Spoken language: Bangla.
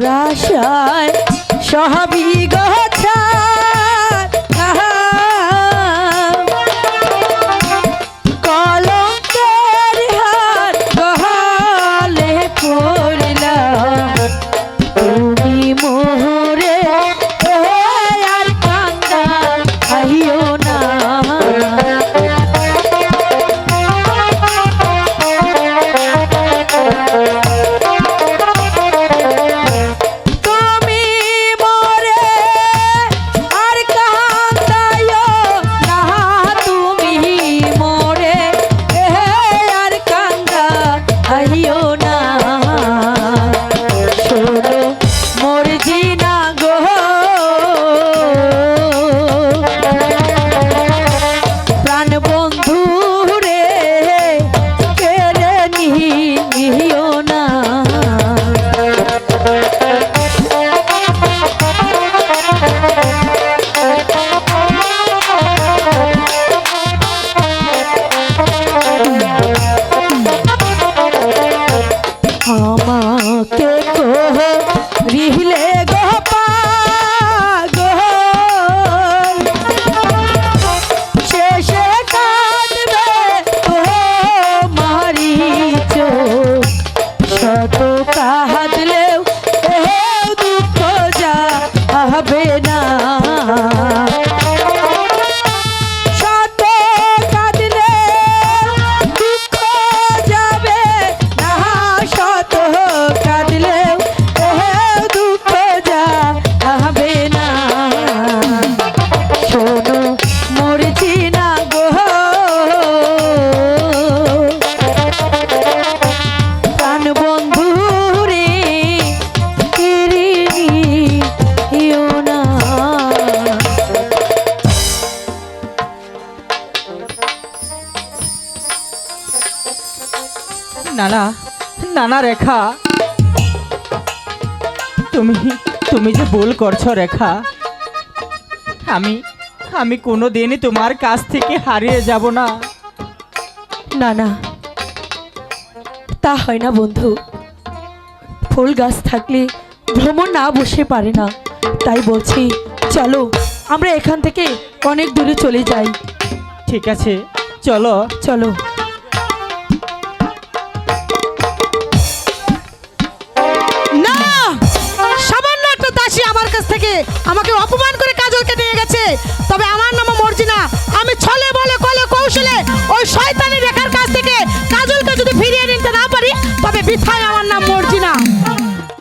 তোরা সায় সহাবি গহা আমাকে কহ রিহলে নানা নানা রেখা। তুমি তুমি যে ভুল করছ রেখা আমি আমি কোনো দিনই তোমার কাছ থেকে হারিয়ে যাব না। না না তা হয় না বন্ধু। ফুল গাছ থাকলে ভ্রমণ না বসে পারে না। তাই বলছি চলো আমরা এখান থেকে অনেক দূরে চলে যাই। ঠিক আছে চলো। চলো। আমার কাছ থেকে আমাকে অপমান করে কাজলকে নিয়ে গেছে। তবে আমার নাম মর্জিনা। আমি ছলে বলে কলে কৌশলে ওই শয়তানি রেখার কাছ থেকে কাজলকে যদি ফিরিয়ে নিতে না পারি, তবে বৃথা